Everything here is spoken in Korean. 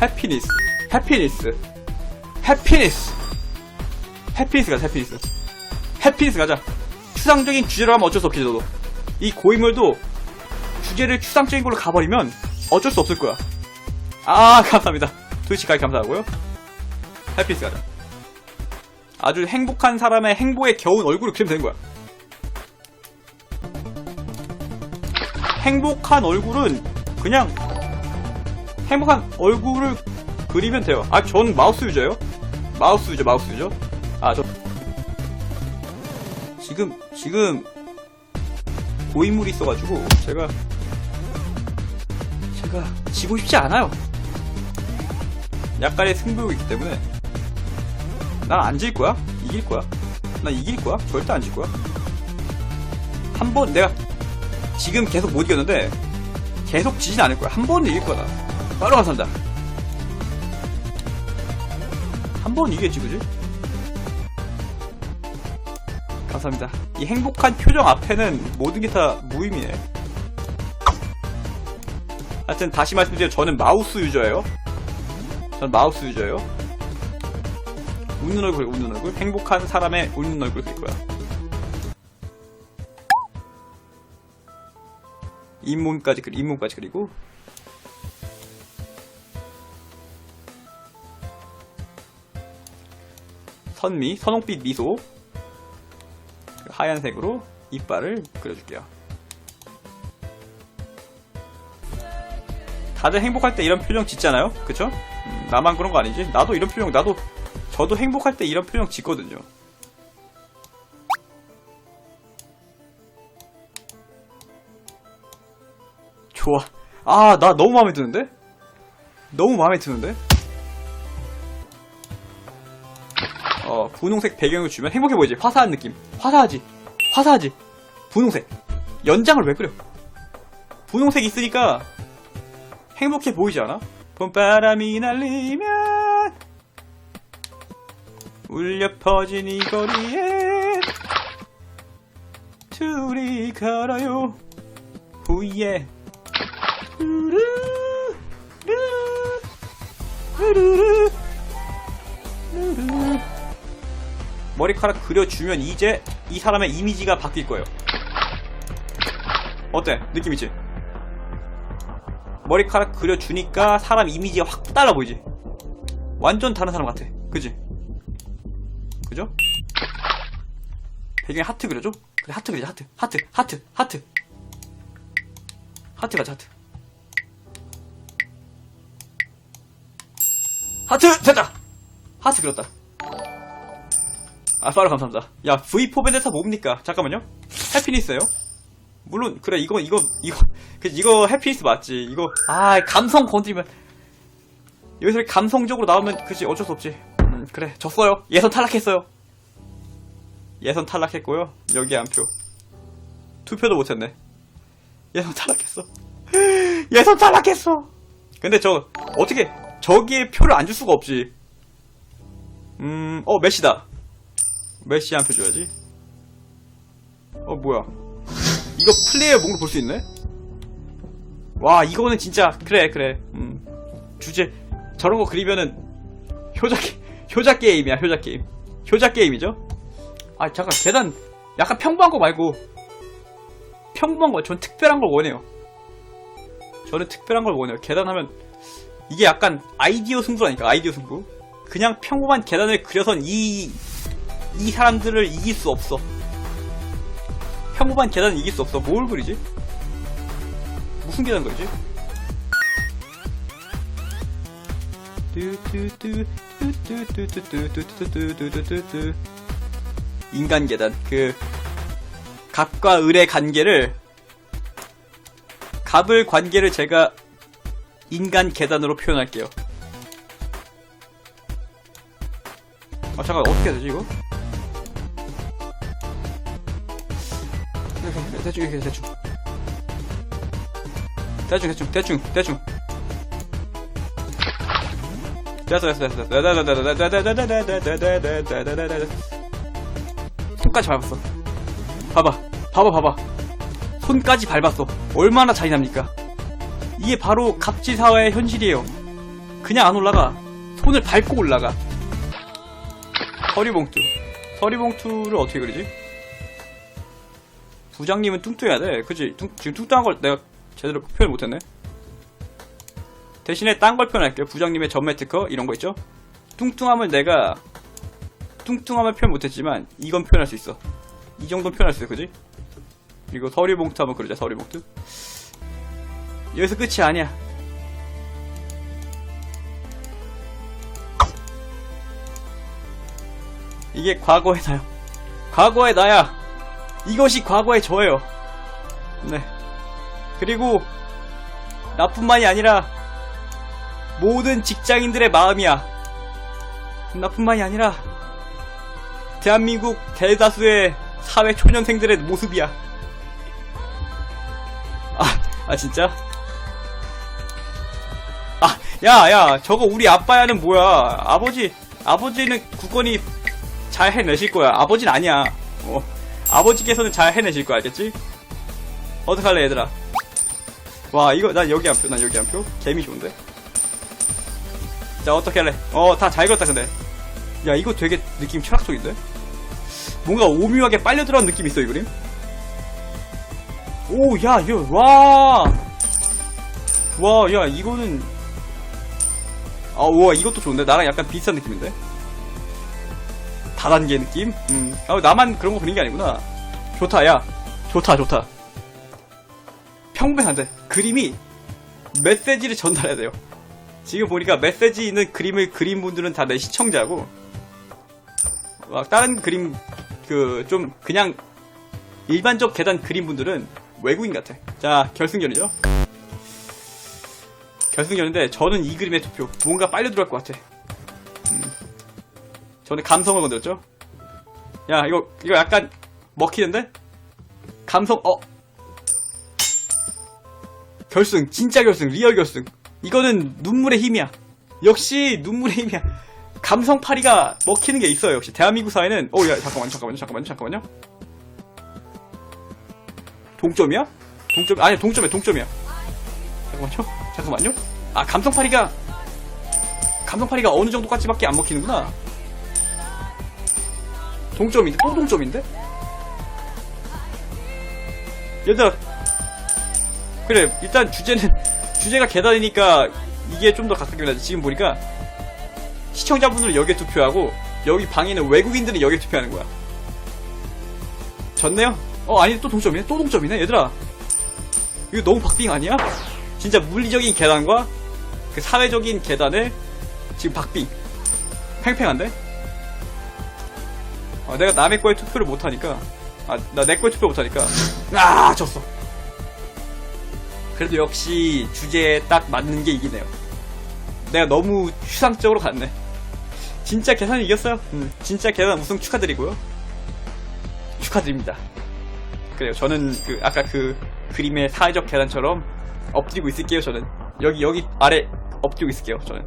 해피니스 해피니스 해피니스 해피니스 가자 해피니스 해피니스 가자. 추상적인 주제로 하면 어쩔 수 없지 너도. 이 고인물도 주제를 추상적인 걸로 가버리면 어쩔 수 없을 거야. 아 감사합니다. 트위치까지 감사하고요. 해피니스 가자. 아주 행복한 사람의 행복에 겨운 얼굴을 그리면 되는 거야. 행복한 얼굴은 그냥 행복한 얼굴을 그리면 돼요. 아, 전 마우스 유저예요. 마우스 유저, 마우스 유저. 아, 저 지금 지금 고인물이 있어가지고 제가 제가 지고 싶지 않아요. 약간의 승부욕이기 때문에 난 안 질 거야. 이길 거야. 난 이길 거야. 절대 안 질 거야. 한 번 내가 지금 계속 못 이겼는데 계속 지진 않을 거야. 한 번은 이길 거다. 바로 감사합니다. 한 번 이겼지, 그지? 감사합니다. 이 행복한 표정 앞에는 모든 게 다 무의미해. 하여튼 다시 말씀드리면 저는 마우스 유저예요. 전 마우스 유저예요. 웃는 얼굴, 웃는 얼굴. 행복한 사람의 웃는 얼굴 그릴 거야. 잇몸까지 그리, 잇몸까지 그리고 선미, 선홍빛 미소 하얀색으로 이빨을 그려줄게요. 다들 행복할 때 이런 표정 짓잖아요? 그쵸? 음, 나만 그런 거 아니지? 나도 이런 표정, 나도, 저도 행복할 때 이런 표정 짓거든요. 좋아. 아, 나 너무 마음에 드는데? 너무 마음에 드는데? 분홍색 배경을 주면 행복해 보이지? 화사한 느낌. 화사하지? 화사하지? 분홍색. 연장을 왜 그려? 분홍색 있으니까 행복해 보이지 않아? 봄바람이 날리면 울려 퍼진 이 거리에 둘이 걸어요 후예 루루 루루 루루 머리카락 그려주면 이제 이 사람의 이미지가 바뀔 거예요. 어때? 느낌 있지? 머리카락 그려주니까 사람 이미지가 확 달라 보이지? 완전 다른 사람 같아. 그지? 그죠? 배경에 하트 그려줘? 그래, 하트 그리자, 하트. 하트, 하트, 하트. 하트 가자, 하트. 하트! 됐다! 하트 그렸다. 아, 파로 감사합니다. 야, V4 벤데타 뭡니까? 잠깐만요. 해피니스예요 물론, 그래, 이거, 이거, 이거, 그, 이거 해피니스 맞지. 이거, 아, 감성 건드리면. 여기서 감성적으로 나오면, 그지, 어쩔 수 없지. 음, 그래, 졌어요. 예선 탈락했어요. 예선 탈락했고요. 여기 한 표. 투표도 못했네. 예선 탈락했어. 예선 탈락했어! 근데 저, 어떻게, 저기에 표를 안 줄 수가 없지. 음, 어, 메시다. 메시 한표 줘야지. 어, 뭐야. 이거 플레이어 목록 볼수 있네? 와, 이거는 진짜, 그래, 그래. 음, 주제, 저런 거 그리면은, 효자, 게- 효자 게임이야, 효자 게임. 효자 게임이죠? 아, 잠깐, 계단, 약간 평범한 거 말고, 평범한 거, 전 특별한 걸 원해요. 저는 특별한 걸 원해요. 계단 하면, 이게 약간 아이디어 승부라니까, 아이디어 승부. 그냥 평범한 계단을 그려선 이, 이 사람들을 이길 수 없어 평범한 계단을 이길 수 없어 뭘 그리지? 무슨 계단 그리지? 인간 계단 그 갑과 을의 관계를 갑을 관계를 제가 인간 계단으로 표현할게요 아 잠깐 어떻게 해야 되지 이거? 대충 이렇게 대충 대충 대충 대충 대충 됐어 됐어 됐어 손까지 밟았어 봐봐 봐봐 봐봐 손까지 밟았어 얼마나 잔인합니까 이게 바로 갑질사회의 현실이에요 그냥 안 올라가. 손을 밟고 올라가. 서리봉투. 서리봉투를 어떻게 그리지? 부장님은 뚱뚱해야 돼. 그치? 뚱- 지금 뚱뚱한 걸 내가 제대로 표현 못했네. 대신에 딴 걸 표현할게요. 부장님의 전매 특허 이런 거 있죠? 뚱뚱함을 내가 뚱뚱함을 표현 못했지만 이건 표현할 수 있어. 이 정도는 표현할 수 있어, 그지? 그리고 서리봉투 한번 그러자, 서리봉투. 여기서 끝이 아니야. 이게 과거의 나요. 과거의 나야. 이것이 과거의 저예요. 네. 그리고 나뿐만이 아니라 모든 직장인들의 마음이야. 나뿐만이 아니라 대한민국 대다수의 사회 초년생들의 모습이야. 아, 아 진짜? 아, 야, 야, 저거 우리 아빠야는 뭐야? 아버지, 아버지는 굳건히 잘 해내실 거야. 아버지는 아니야. 어, 아버지께서는 잘 해내실 거야, 알겠지? 어떡할래, 얘들아? 와, 이거, 난 여기 한 표, 난 여기 한 표. 개미 좋은데? 자, 어떻게 할래? 어, 다 잘 그렸다, 근데. 야, 이거 되게 느낌 철학적인데? 뭔가 오묘하게 빨려 들어간 느낌 있어, 이 그림? 오, 야, 야, 와! 와, 야, 이거는. 아, 와, 이것도 좋은데? 나랑 약간 비슷한 느낌인데? 다단계 느낌? 음. 아, 나만 그런 거 그린 게 아니구나. 좋다, 야. 좋다, 좋다. 평범한데. 그림이 메시지를 전달해야 돼요. 지금 보니까 메시지 있는 그림을 그린 분들은 다 내 시청자고, 막 다른 그림, 그, 좀, 그냥, 일반적 계단 그린 분들은 외국인 같아. 자, 결승전이죠? 결승전인데, 저는 이 그림에 투표. 뭔가 빨려 들어갈 것 같아. 음. 저는 감성을 건드렸죠? 야, 이거, 이거 약간, 먹히는데? 감성, 어. 결승, 진짜 결승, 리얼 결승. 이거는 눈물의 힘이야. 역시 눈물의 힘이야. 감성 파리가 먹히는 게 있어요. 역시 대한민국 사회는 어, 야, 잠깐만요, 잠깐만요, 잠깐만요, 잠깐만요. 동점이야? 동점 아니 동점이야, 동점이야. 잠깐만요, 잠깐만요. 아 감성 파리가 감성 파리가 어느 정도까지밖에 안 먹히는구나. 동점인데 또 동점인데? 얘들아 그래 일단 주제는 주제가 계단이니까 이게 좀 더 가깝게 나지 지금 보니까 시청자분들은 여기에 투표하고 여기 방에 있는 외국인들은 여기에 투표하는 거야 졌네요? 어 아니 또 동점이네 또 동점이네 얘들아 이거 너무 박빙 아니야? 진짜 물리적인 계단과 그 사회적인 계단의 지금 박빙 팽팽한데? 어, 내가 남의 거에 투표를 못하니까 아 나 내 거에 투표 못하니까 아 졌어 그래도 역시 주제에 딱 맞는 게 이기네요. 내가 너무 추상적으로 갔네. 진짜 계산이 이겼어요. 음, 진짜 계산 우승 축하드리고요. 축하드립니다. 그래요. 저는 그 아까 그 그림의 사회적 계단처럼 엎드리고 있을게요. 저는 여기 여기 아래 엎드리고 있을게요. 저는